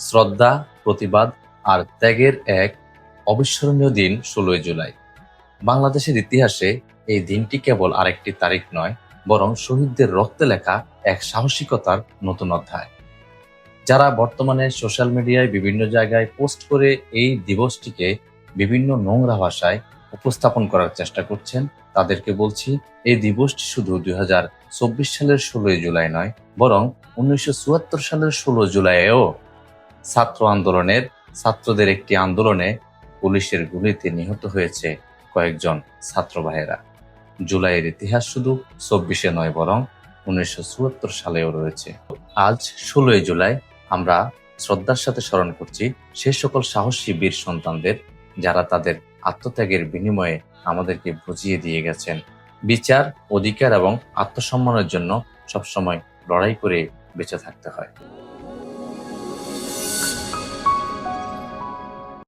শ্রদ্ধা, প্রতিবাদ আর ত্যাগের এক অবিস্মরণীয় দিন ষোলোই জুলাই। বাংলাদেশের ইতিহাসে এই দিনটি কেবল আরেকটি তারিখ নয়, বরং শহীদদের রক্তে লেখা এক সাহসিকতার নতুন অধ্যায়। যারা বর্তমানে সোশ্যাল মিডিয়ায় বিভিন্ন জায়গায় পোস্ট করে এই দিবসটিকে বিভিন্ন নোংরা ভাষায় উপস্থাপন করার চেষ্টা করছেন, তাদেরকে বলছি, এই দিবসটি শুধু দুই হাজার চব্বিশ সালের ষোলোই জুলাই নয়, বরং উনিশশো চুয়াত্তর সালের ষোলো জুলাইয়েও ছাত্র আন্দোলনের, ছাত্রদের একটি আন্দোলনে পুলিশের গুলিতে নিহত হয়েছে কয়েকজন ছাত্র ভাইয়েরা। জুলাইয়ের ইতিহাস শুধু চব্বিশে নয়, বরং উনিশশো সালেও রয়েছে। আজ ষোলোই জুলাই, আমরা শ্রদ্ধার সাথে স্মরণ করছি সে সকল সাহসী বীর সন্তানদের, যারা তাদের আত্মত্যাগের বিনিময়ে আমাদেরকে বুঝিয়ে দিয়ে গেছেন। বিচার, অধিকার এবং আত্মসম্মানের জন্য সবসময় লড়াই করে বেঁচে থাকতে হয়।